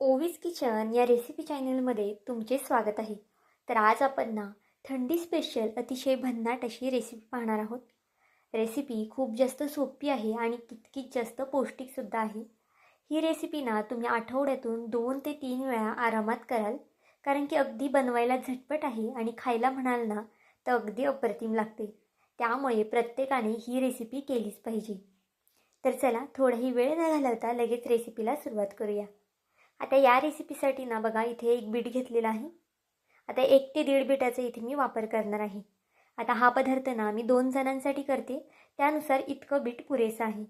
ओवीज kitchen या recipe चॅनलमध्ये तुमचे स्वागत आहे. तर आज आपण ना थंडी स्पेशल अतिशय भन्नाट अशी रेसिपी पाहणार आहोत. रेसिपी खूप जास्त सोपी आहे आणि तितकीच जास्त पौष्टिकसुद्धा आहे. ही रेसिपी ना तुम्ही आठवड्यातून दोन ते तीन वेळा आरामात कराल. कारण की अगदी बनवायला झटपट आहे आणि खायला म्हणाल ना तर अगदी अप्रतिम लागते. त्यामुळे प्रत्येकाने ही रेसिपी केलीच पाहिजे. तर चला थोडाही वेळ न घालवता लगेच रेसिपीला सुरुवात करूया. आता या रेसिपीसाठी ना बघा इथे एक बीट घेतलेला आहे. आता एक ते दीड बीटाचा इथे मी वापर करणार आहे. आता हा पदार्थ ना मी दोन जणांसाठी करते. त्यानुसार इतकं बीट पुरेसं आहे.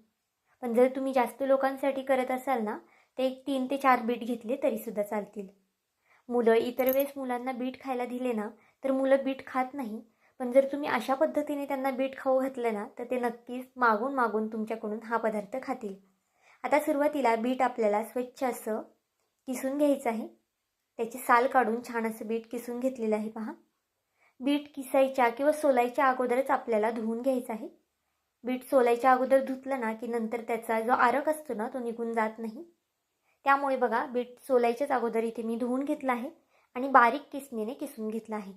पण जर तुम्ही जास्त लोकांसाठी करत असाल ना तर एक तीन ते चार बीट घेतले तरीसुद्धा चालतील. मुलं इतर वेळेस मुलांना बीट खायला दिले ना तर मुलं बीट खात नाही. पण जर तुम्ही अशा पद्धतीने त्यांना बीट खाऊ घातलं ना तर ते नक्कीच मागून मागून तुमच्याकडून हा पदार्थ खातील. आता सुरुवातीला बीट आपल्याला स्वच्छ असं किसून घ्यायचं आहे? त्याची साल काढून छान असं बीट किसून घेतलेलं आहे पहा. बीट किसायच्या किंवा सोलायच्या अगोदरच आपल्याला धुवून घ्यायचं आहे. बीट सोलायच्या अगोदर धुतलं ना की नंतर त्याचा जो आरक असतो ना तो निघून जात नाही. त्यामुळे बघा बीट सोलायच्याच अगोदर इथे मी धुवून घेतलं आहे आणि बारीक किसणीने किसून घेतलं आहे.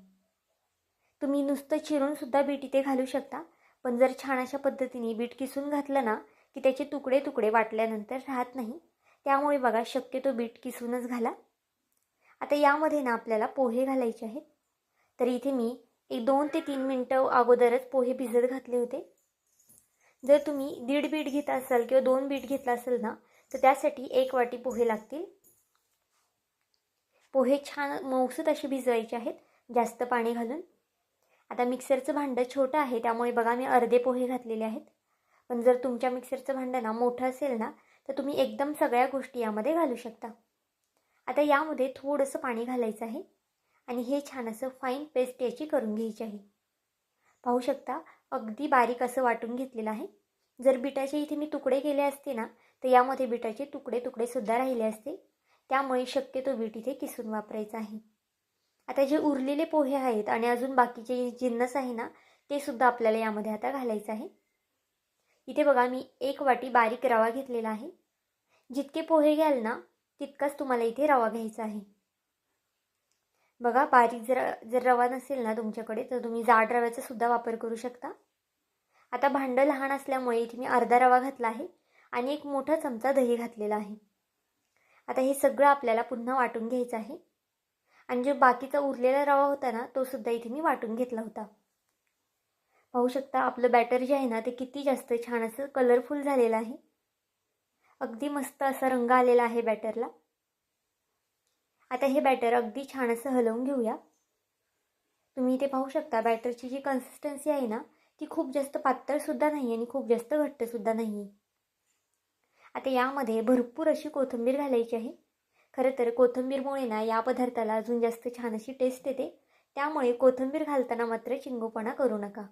तुम्ही नुसतं चिरूनसुद्धा बीट इथे घालू शकता पण जर छान अशा पद्धतीने बीट किसून घातलं ना की त्याचे तुकडे तुकडे वाटल्यानंतर राहत नाही. त्यामुळे बघा शक्यतो बीट किसूनच घाला. आता यामध्ये ना आपल्याला पोहे घालायचे आहेत. तर इथे मी एक दोन ते तीन मिनटं अगोदरच पोहे भिजत घातले होते. जर तुम्ही दीड बीट घेत असाल किंवा दोन बीट घेतला असेल ना तर त्यासाठी एक वाटी पोहे लागतील. पोहे छान मौसूत असे भिजवायचे आहेत जास्त पाणी घालून. आता मिक्सरचं भांडं छोटं आहे त्यामुळे बघा मी अर्धे पोहे घातलेले आहेत. पण जर तुमच्या मिक्सरचं भांडं ना मोठं असेल ना तर तुम्ही एकदम सगळ्या गोष्टी यामध्ये घालू शकता. आता यामध्ये थोडंसं पाणी घालायचं आहे आणि हे छान असं फाईन पेस्ट याची करून घ्यायची आहे. पाहू शकता अगदी बारीक असं वाटून घेतलेलं आहे. जर बिटाचे इथे मी तुकडे केले असते ना तर यामध्ये बिटाचे तुकडे तुकडेसुद्धा राहिले असते. त्यामुळे शक्यतो बीट इथे किसून वापरायचं आहे. आता जे उरलेले पोहे आहेत आणि अजून बाकीचे जिन्नस आहे ना ते सुद्धा आपल्याला यामध्ये आता घालायचं आहे. इथे बघा मी एक वाटी बारीक रवा घेतलेला आहे. जितके पोहे घ्याल ना तितकाच तुम्हाला इथे रवा घ्यायचा आहे. बघा बारीक जर जर रवा नसेल ना तुमच्याकडे तर तुम्ही जाड रव्याचा सुद्धा वापर करू शकता. आता भांडं लहान असल्यामुळे इथे मी अर्धा रवा घातला आहे आणि एक मोठा चमचा दही घातलेला आहे. आता हे सगळं आपल्याला पुन्हा वाटून घ्यायचं आहे. आणि जो बाकीचा उरलेला रवा होता ना तो सुद्धा इथे मी वाटून घेतला होता. पाहू शकता आपलं बॅटर जे आहे ना ते किती जास्त छान असं कलरफुल झालेलं आहे. अगदी मस्त असा रंग आलेला आहे बॅटरला आता हे बॅटर अगदी छान असं हलवून घेऊया. तुम्ही इथे पाहू शकता बॅटरची जी कन्सिस्टन्सी आहे ना ती खूप जास्त पातळसुद्धा नाही आणि खूप जास्त घट्टसुद्धा नाही आता यामध्ये भरपूर अशी कोथिंबीर घालायची आहे. खरं तर कोथिंबीरमुळे ना या पदार्थाला अजून जास्त छान अशी टेस्ट येते. त्यामुळे कोथिंबीर घालताना मात्र चिंगूपणा करू नका.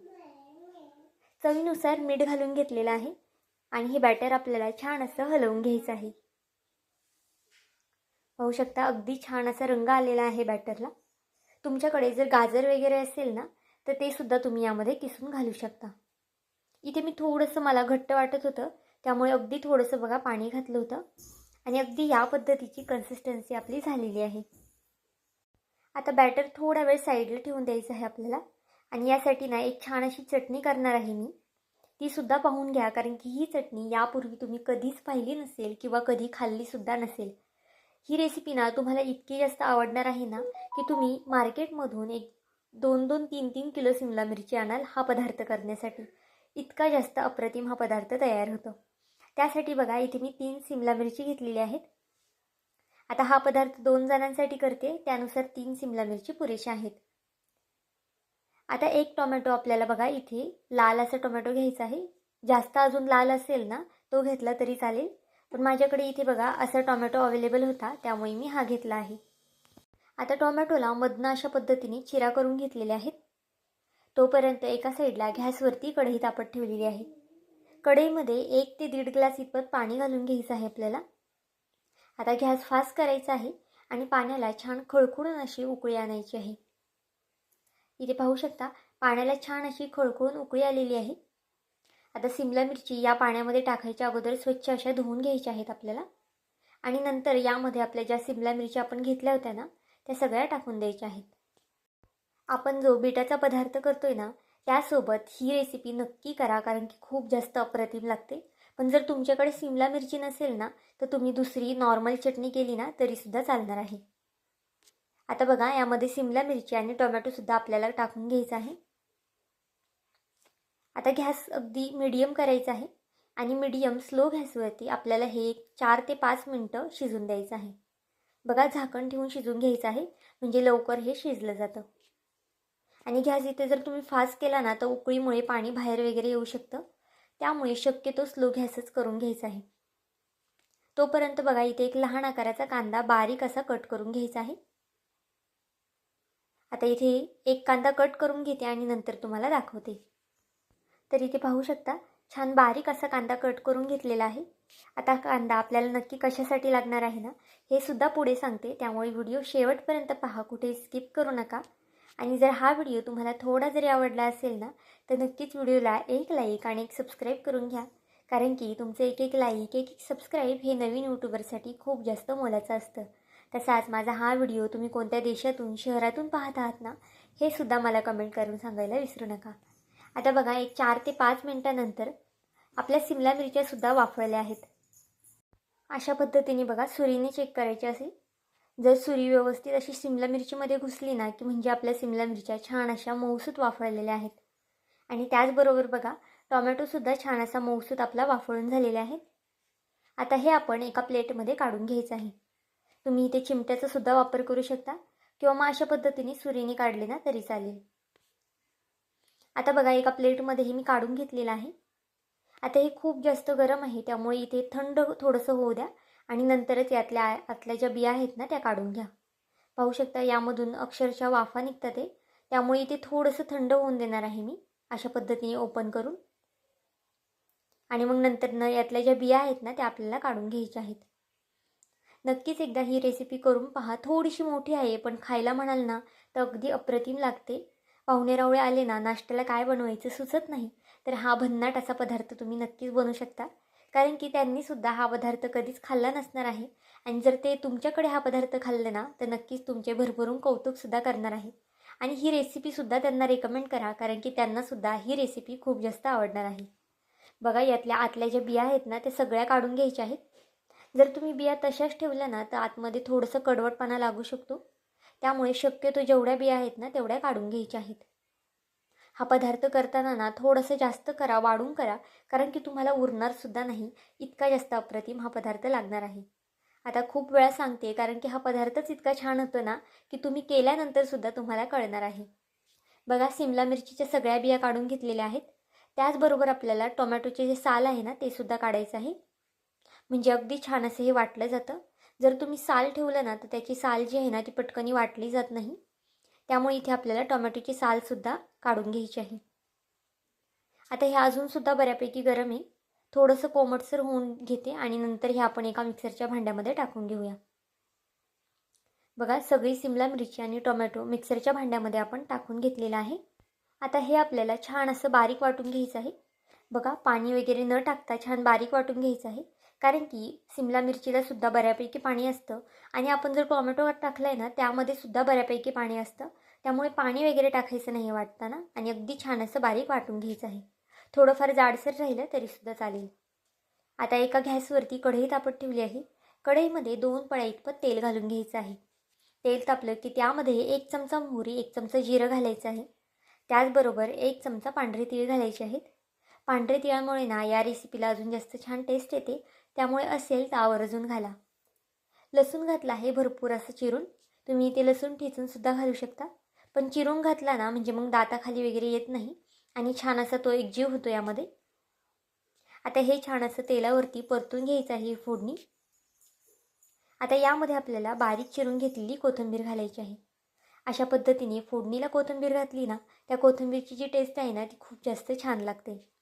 चवीनुसार मीठ घालून घेतलेलं आहे आणि हे बॅटर आपल्याला छान असं हलवून घ्यायचं आहे. पाहू शकता अगदी छान असा रंग आलेला आहे बॅटरला तुमच्याकडे जर गाजर वगैरे असेल ना तर ते सुद्धा तुम्ही यामध्ये किसून घालू शकता. इथे मी थोडंसं मला घट्ट वाटत होतं त्यामुळे अगदी थोडंसं बघा पाणी घातलं होतं. आणि अगदी या पद्धतीची कन्सिस्टन्सी आपली झालेली आहे. आता बॅटर थोडा वेळ साईडला ठेवून द्यायचं आहे आपल्याला. आणि यासाठी ना एक छान अशी चटणी करणार आहे मी. तीसुद्धा पाहून घ्या कारण की ही चटणी यापूर्वी तुम्ही कधीच पाहिली नसेल किंवा कधी खाल्लीसुद्धा नसेल. ही रेसिपी ना तुम्हाला इतकी जास्त आवडणार आहे ना की तुम्ही मार्केटमधून एक दोन दोन तीन तीन किलो शिमला मिरची आणाल हा पदार्थ करण्यासाठी. इतका जास्त अप्रतिम हा पदार्थ तयार होतो. त्यासाठी बघा इथे मी तीन सिमला मिरची घेतलेली आहेत. आता हा पदार्थ दोन जणांसाठी करते त्यानुसार तीन सिमला मिरची पुरेशा आहेत. आता एक टोमॅटो आपल्याला बघा इथे लाल असा टोमॅटो घ्यायचा आहे. जास्त अजून लाल असेल ना तो घेतला तरी चालेल. पण माझ्याकडे इथे बघा असा टोमॅटो अवेलेबल होता त्यामुळे मी हा घेतला आहे. आता टोमॅटोला मधनं अशा पद्धतीने चिरा करून घेतलेले आहेत. तोपर्यंत एका साईडला गॅसवरती कढई तापत ठेवलेली आहे. कढईमध्ये एक ते दीड ग्लास इतपत पाणी घालून घ्यायचं आहे आपल्याला. आता गॅस फास्ट करायचा आहे आणि पाण्याला छान खळखुळून अशी उकळी आणायची आहे. इथे पाहू शकता पाण्याला छान अशी खळखळून उकळी आलेली आहे. आता सिमला मिरची या पाण्यामध्ये टाकायच्या अगोदर स्वच्छ अशा धुवून घ्यायच्या आहेत आपल्याला. आणि नंतर यामध्ये आपल्या ज्या सिमला मिरच्या आपण घेतल्या होत्या ना त्या सगळ्या टाकून द्यायच्या आहेत. आपण जो बिटाचा पदार्थ करतोय ना त्यासोबत ही रेसिपी नक्की करा कारण की खूप जास्त अप्रतिम लागते. पण जर तुमच्याकडे सिमला मिरची नसेल ना तर तुम्ही दुसरी नॉर्मल चटणी केली ना तरीसुद्धा चालणार आहे. आता बघा यामध्ये सिमला मिरची आणि टोमॅटोसुद्धा आपल्याला टाकून घ्यायचं आहे. आता गॅस अगदी मिडियम करायचा आहे आणि मिडियम स्लो गॅसवरती आपल्याला हे एक चार ते पाच मिनटं शिजून द्यायचं आहे. बघा झाकण ठेवून शिजून घ्यायचं आहे म्हणजे लवकर हे शिजलं जातं. आणि गॅस इथे जर तुम्ही फास्ट केला ना तर उकळीमुळे पाणी बाहेर वगैरे येऊ शकतं. त्यामुळे शक्यतो स्लो गॅसच करून घ्यायचा आहे. तोपर्यंत बघा इथे एक लहान आकाराचा कांदा बारीक असा कट करून घ्यायचा आहे. आता इथे एक कांदा कट करून घेते आणि नंतर तुम्हाला दाखवते. तर इथे पाहू शकता छान बारीक असा कांदा कट करून घेतलेला आहे. आता कांदा आपल्याला नक्की कशासाठी लागणार आहे ना हे सुद्धा पुढे सांगते. त्यामुळे व्हिडिओ शेवटपर्यंत पहा कुठे स्किप करू नका. आणि जर हा व्हिडिओ तुम्हाला थोडा जरी आवडला असेल ना तर नक्कीच व्हिडिओला एक लाईक आणि एक सबस्क्राईब करून घ्या. कारण की तुमचं एक एक लाईक एक एक सबस्क्राईब हे नवीन यूट्यूबरसाठी खूप जास्त मोलाचं असतं. तसाच माझा हा व्हिडिओ तुम्ही कोणत्या देशातून शहरातून पाहत आहात ना हे सुद्धा मला कमेंट करून सांगायला विसरू नका. आता बघा एक चार ते पाच मिनटानंतर आपल्या सिमला मिरच्यासुद्धा वाफळल्या आहेत. अशा पद्धतीने बघा सुरीने चेक करायची असेल. जर सुरी व्यवस्थित अशी सिमला मिरचीमध्ये घुसली ना की म्हणजे आपल्या सिमला मिरच्या छान अशा मऊसूत वाफळलेल्या आहेत. आणि त्याचबरोबर बघा टॉमॅटोसुद्धा छान असा मऊसूत आपला वाफळून झालेला आहे. आता हे आपण एका प्लेटमध्ये काढून घ्यायचं आहे. तुम्ही इथे चिमट्याचा सुद्धा वापर करू शकता. किंवा मग अशा पद्धतीने सुरीने काढले ना तरी चालेल. आता बघा एका प्लेटमध्येही मी काढून घेतलेलं आहे. आता हे खूप जास्त गरम आहे त्यामुळे इथे थंड थोडंसं होऊ द्या. आणि नंतरच यातल्या आतल्या ज्या बिया आहेत ना त्या काढून घ्या. पाहू शकता यामधून अक्षरशः वाफा निघतात ते त्यामुळे इथे थोडंसं थंड होऊन देणार आहे मी अशा पद्धतीने ओपन करून. आणि मग नंतर न यातल्या ज्या बिया आहेत ना त्या आपल्याला काढून घ्यायच्या आहेत. नक्कीच एकदा ही रेसिपी करून पहा. थोडीशी मोठी आहे पण खायला म्हणाल ना तर अगदी अप्रतिम लागते. पाहुणे रावळे आले ना नाश्त्याला काय बनवायचं सुचत नाही. तर हा भन्नाट असा पदार्थ तुम्ही नक्कीच बनवू शकता. कारण की त्यांनीसुद्धा हा पदार्थ कधीच खाल्ला नसणार आहे. आणि जर ते तुमच्याकडे हा पदार्थ खाल्ले ना तर नक्कीच तुमचे भरभरून कौतुकसुद्धा करणार आहे. आणि ही रेसिपीसुद्धा त्यांना रेकमेंड करा कारण की त्यांनासुद्धा ही रेसिपी खूप जास्त आवडणार आहे. बघा यातल्या आतल्या ज्या बिया आहेत ना त्या सगळ्या काढून घ्यायच्या आहेत. जर तुम्ही बिया तशाच ठेवल्या ना तर आतमध्ये थोडंसं कडवटपणा लागू शकतो. त्यामुळे शक्यतो जेवढ्या बिया आहेत ना तेवढ्या काढून घ्यायच्या आहेत. हा पदार्थ करताना ना थोडंसं जास्त करा वाढून करा कारण की तुम्हाला उरणारसुद्धा नाही. इतका जास्त अप्रतिम हा पदार्थ लागणार आहे. आता खूप वेळा सांगते कारण की हा पदार्थच इतका छान होतो ना की तुम्ही केल्यानंतरसुद्धा तुम्हाला कळणार आहे. बघा सिमला मिरचीच्या सगळ्या बिया काढून घेतलेल्या आहेत. त्याचबरोबर आपल्याला टोमॅटोचे जे साल आहे ना ते सुद्धा काढायचं आहे. म्हणजे अगदी छान असं हे वाटलं जातं. जर तुम्ही साल ठेवलं ना तर त्याची साल जी आहे ना ती पटकनी वाटली जात नाही. त्यामुळे इथे आपल्याला टोमॅटोची सालसुद्धा काढून घ्यायची आहे. आता हे अजूनसुद्धा बऱ्यापैकी गरम आहे. थोडंसं कोमटसर होऊन घेते आणि नंतर हे आपण एका मिक्सरच्या भांड्यामध्ये टाकून घेऊया. बघा सगळी सिमला मिरची आणि टोमॅटो मिक्सरच्या भांड्यामध्ये आपण टाकून घेतलेलं आहे. आता हे आपल्याला छान असं बारीक वाटून घ्यायचं आहे. बघा पाणी वगैरे न टाकता छान बारीक वाटून घ्यायचं आहे. कारण की सिमला मिरचीला सुद्धा बऱ्यापैकी पाणी असतं. आणि आपण जर टोमॅटो टाकलं आहे ना त्यामध्ये सुद्धा बऱ्यापैकी पाणी असतं. त्यामुळे पाणी वगैरे टाकायचं नाही वाटतं ना आणि अगदी छान असं बारीक वाटून घ्यायचं आहे. थोडंफार जाडसर राहिलं तरीसुद्धा चालेल. आता एका गॅसवरती कढई तापत ठेवली आहे. कढईमध्ये दोन पळ्या इतपत तेल घालून घ्यायचं आहे. तेल तापलं की त्यामध्ये एक चमचा मोहरी एक चमचा जिरं घालायचं आहे. त्याचबरोबर एक चमचा पांढरे तीळ घालायचे आहेत पांढरे तिळामुळे ना या रेसिपीला अजून जास्त छान टेस्ट येते. त्यामुळे असेल तर आवर्जून घाला. लसूण घातला आहे भरपूर असं चिरून. तुम्ही ते लसूण ठेचूनसुद्धा घालू शकता. पण चिरून घातला ना म्हणजे मग दाताखाली वगैरे येत नाही आणि छान असा तो एक जीव होतो यामध्ये. आता हे छान असं तेलावरती परतून घ्यायचं आहे ही फोडणी. आता यामध्ये आपल्याला बारीक चिरून घेतलेली कोथिंबीर घालायची आहे. अशा पद्धतीने फोडणीला कोथिंबीर घातली ना त्या कोथिंबीरची जी टेस्ट आहे ना ती खूप जास्त छान लागते.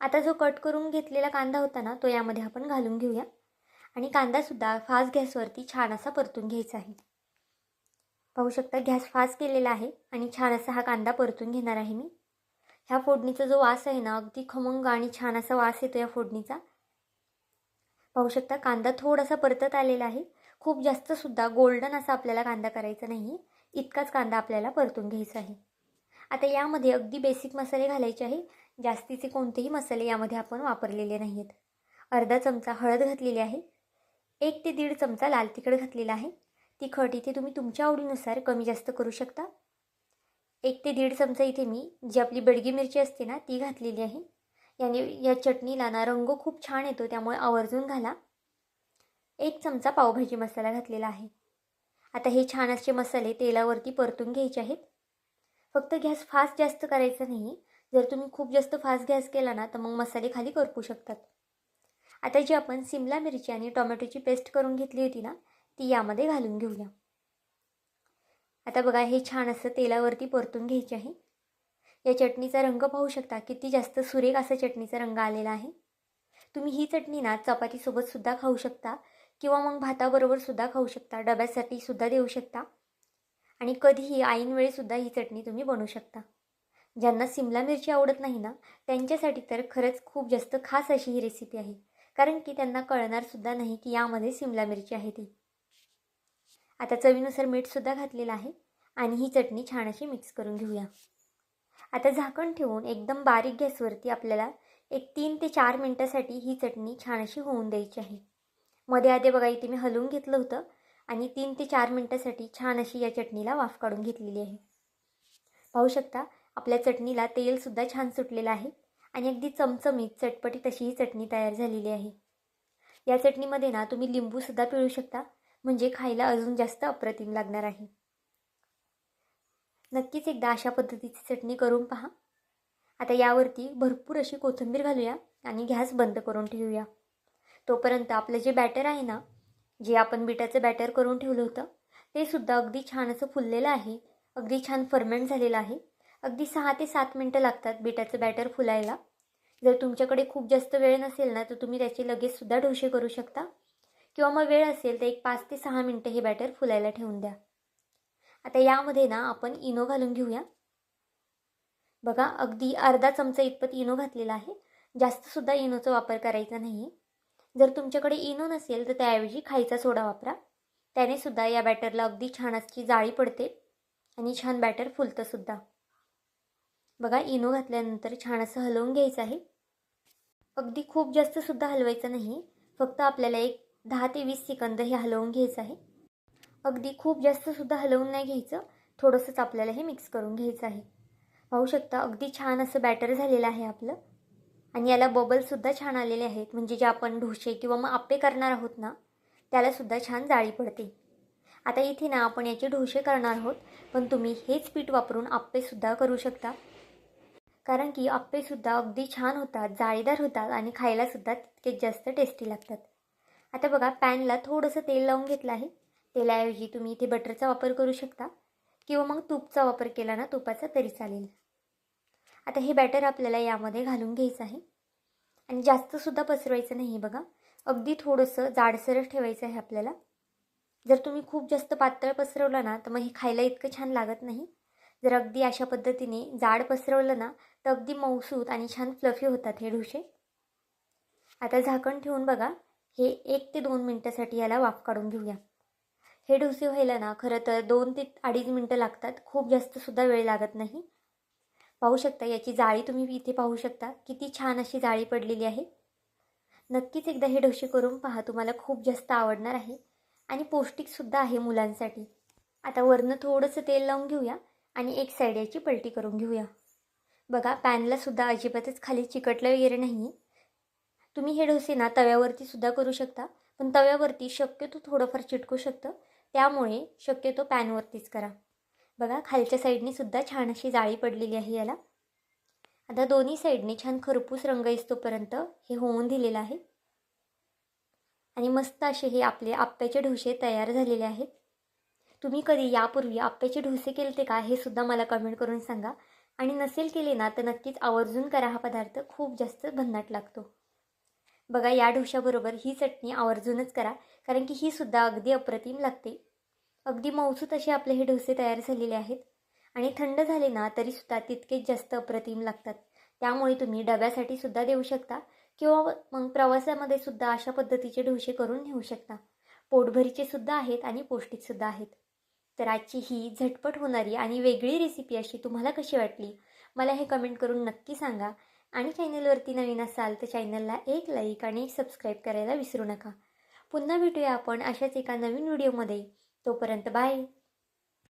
आता जो कट करून घेतलेला कांदा होता ना तो यामध्ये आपण घालून घेऊया. आणि कांदासुद्धा फास्ट गॅसवरती छान असा परतून घ्यायचा आहे. पाहू शकता गॅस फास्ट केलेला आहे आणि छान असा हा कांदा परतून घेणार आहे मी. ह्या फोडणीचा जो वास आहे ना अगदी खमंग आणि छान असा वास येतो या फोडणीचा. पाहू शकता कांदा थोडासा परतत आलेला आहे. खूप जास्तसुद्धा गोल्डन असा आपल्याला कांदा करायचा नाही. इतकाच कांदा आपल्याला परतून घ्यायचा आहे. आता यामध्ये अगदी बेसिक मसाले घालायचे आहे. जास्तीचे कोणतेही मसाले यामध्ये आपण वापरलेले नाही आहेत अर्धा चमचा हळद घातलेली आहे. एक ते दीड चमचा लाल तिखट घातलेला आहे. तिखट इथे तुम्ही तुमच्या आवडीनुसार कमी जास्त करू शकता. एक ते दीड चमचा इथे मी जी आपली बेडगी मिरची असते ना ती घातलेली आहे. याने या चटणीला ना रंग खूप छान येतो त्यामुळे आवर्जून घाला. एक चमचा पावभाजी मसाला घातलेला आहे. आता हे छान असे मसाले तेलावरती परतून घ्यायचे आहेत. फक्त गॅस फास्ट जास्त करायचा नाही जर तुम्ही खूप जास्त फास्ट गॅस केला ना तर मग मसाले खाली करपू शकतात. आता जी आपण सिमला मिरची आणि टोमॅटोची पेस्ट करून घेतली होती ना ती यामध्ये घालून घेऊया. आता बघा हे छान असं तेलावरती परतून घ्यायचे आहे. या चटणीचा रंग पाहू शकता किती जास्त सुरेख असा चटणीचा रंग आलेला आहे. तुम्ही ही चटणी ना चपातीसोबतसुद्धा खाऊ शकता किंवा मग भाताबरोबर सुद्धा खाऊ शकता डब्यासाठी सुद्धा देऊ शकता. आणि कधीही ऐन वेळीसुद्धा ही चटणी तुम्ही बनवू शकता. ज्यांना सिमला मिरची आवडत नाही ना त्यांच्यासाठी तर खरंच खूप जास्त खास अशी ही रेसिपी आहे. कारण की त्यांना कळणारसुद्धा नाही की यामध्ये सिमला मिरची आहे ती. आता चवीनुसार मीठसुद्धा घातलेलं आहे आणि ही चटणी छान अशी मिक्स करून घेऊया. आता झाकण ठेवून एकदम बारीक गॅसवरती आपल्याला एक तीन ते चार मिनटासाठी ही चटणी छान अशी होऊन द्यायची आहे. मध्ये आधी बघा इथे मी हलवून घेतलं होतं आणि तीन ते चार मिनटासाठी छान अशी या चटणीला वाफ काढून घेतलेली आहे. पाहू शकता आपल्या चटणीला तेलसुद्धा छान सुटलेलं आहे. आणि अगदी चमचमीत चटपटीत अशी ही चटणी तयार झालेली आहे. या चटणीमध्ये ना तुम्ही लिंबूसुद्धा पिळू शकता. म्हणजे खायला अजून जास्त अप्रतिम लागणार आहे. नक्कीच एकदा अशा पद्धतीची चटणी करून पहा. आता यावरती भरपूर अशी कोथिंबीर घालूया आणि गॅस बंद करून ठेवूया. तोपर्यंत आपलं जे बॅटर आहे ना जे आपण बिटाचं बॅटर करून ठेवलं होतं ते सुद्धा अगदी छान असं फुललेलं आहे. अगदी छान फर्मेंट झालेलं आहे. अगदी सहा ते सात मिनटं लागतात बिटाचं बॅटर फुलायला. जर तुमच्याकडे खूप जास्त वेळ नसेल ना तर तुम्ही त्याचे लगेचसुद्धा डोसे करू शकता. किंवा मग वेळ असेल तर एक पाच ते सहा मिनटं हे बॅटर फुलायला ठेवून द्या. आता यामध्ये ना आपण इनो घालून घेऊया. बघा अगदी अर्धा चमचा इतपत इनो घातलेला आहे. जास्तसुद्धा इनोचा वापर करायचा नाही जर तुमच्याकडे इनो नसेल तर त्याऐवजी खायचा सोडा वापरा. त्याने सुद्धा या बॅटरला अगदी छान अशी जाळी पडते आणि छान बॅटर फुलतंसुद्धा बघा इनो घातल्यानंतर छान असं हलवून घ्यायचं आहे. अगदी खूप जास्तसुद्धा हलवायचं नाही. फक्त आपल्याला एक दहा ते वीस सेकंद हे हलवून घ्यायचं आहे. अगदी खूप जास्तसुद्धा हलवून नाही घ्यायचं. थोडंसंच आपल्याला हे मिक्स करून घ्यायचं आहे. पाहू शकता अगदी छान असं बॅटर झालेलं आहे आपलं. आणि याला बबलसुद्धा छान आलेले आहेत. म्हणजे जे आपण ढोसे किंवा मग आप्पे करणार आहोत ना त्यालासुद्धा छान जाळी पडते. आता इथे ना आपण याचे ढोसे करणार आहोत. पण तुम्ही हेच पीठ वापरून आप्पेसुद्धा करू शकता. कारण की आप्पेसुद्धा अगदी छान होतात जाळीदार होतात आणि खायलासुद्धा तितकेच जास्त टेस्टी लागतात. आता बघा पॅनला थोडंसं तेल लावून घेतलं आहे. तेलाऐवजी तुम्ही इथे बटरचा वापर करू शकता. किंवा मग तूपचा वापर केला ना तुपाचा तरी चालेल. आता हे बॅटर आपल्याला यामध्ये घालून घ्यायचं आहे. आणि जास्तसुद्धा पसरवायचं नाही बघा. अगदी थोडंसं जाडसरच ठेवायचं आहे आपल्याला. जर तुम्ही खूप जास्त पातळ पसरवलं ना तर मग हे खायला इतकं छान लागत नाही. जर अगदी अशा पद्धतीने जाड पसरवलं ना तर अगदी मऊसूत आणि छान फ्लफी होतात हे ढोसे आता झाकण ठेवून बघा. हे एक ते दोन मिनटासाठी याला वाफ काढून घेऊया. हे डोसे व्हायला ना खरं तर दोन ते अडीच मिनटं लागतात. खूप जास्तसुद्धा वेळ लागत नाही. पाहू शकता याची जाळी तुम्ही इथे पाहू शकता. किती छान अशी जाळी पडलेली आहे. नक्कीच एकदा हे डोसे करून पहा. तुम्हाला खूप जास्त आवडणार आहे. आणि पौष्टिकसुद्धा आहे मुलांसाठी. आता वरनं थोडंसं तेल लावून घेऊया. आणि एक साईड याची पलटी करून घेऊया. बघा पॅनलासुद्धा अजिबातच खाली चिकटलं वगैरे नाही. तुम्ही हे डोसे ना तव्यावरती सुद्धा करू शकता पण तव्यावरती शक्यतो थोडंफार चिटकू शकतं. त्यामुळे शक्यतो पॅनवरतीच करा. बघा खालच्या साईडने सुद्धा छान अशी जाळी पडलेली आहे याला. आता दोन्ही साईडने छान खरपूस रंग येतोपर्यंत हे होऊन दिलेलं आहे. आणि मस्त असे हे आपले आप्प्याचे ढोसे तयार झालेले आहेत. तुम्ही कधी यापूर्वी आप्याचे ढोसे केले का हे सुद्धा मला कमेंट करून सांगा. आणि नसेल केले ना तर नक्कीच आवर्जून करा हा पदार्थ. खूप जास्त भन्नाट लागतो. बघा या ढोशाबरोबर ही चटणी आवर्जूनच करा कारण की ही सुद्धा अगदी अप्रतिम लागते. अगदी मौसूत असे आपले हे डोसे तयार झालेले आहेत. आणि थंड झाले ना तरीसुद्धा तितकेच जास्त अप्रतिम लागतात. त्यामुळे तुम्ही डब्यासाठी सुद्धा देऊ शकता किंवा मग प्रवासामध्ये सुद्धा अशा पद्धतीचे डोसे करून नेऊ शकता. पोटभरीचे सुद्धा आहेत आणि पौष्टिकसुद्धा आहेत. तर आजची ही झटपट होणारी आणि वेगळी रेसिपी अशी तुम्हाला कशी वाटली? मला हे कमेंट करून नक्की सांगा. आणि चॅनलवरती नवीन असाल तर चॅनलला एक लाईक आणि एक सबस्क्राईब करायला विसरू नका. पुन्हा भेटूया आपण अशाच एका नवीन व्हिडिओमध्ये तोपर्यंत बाय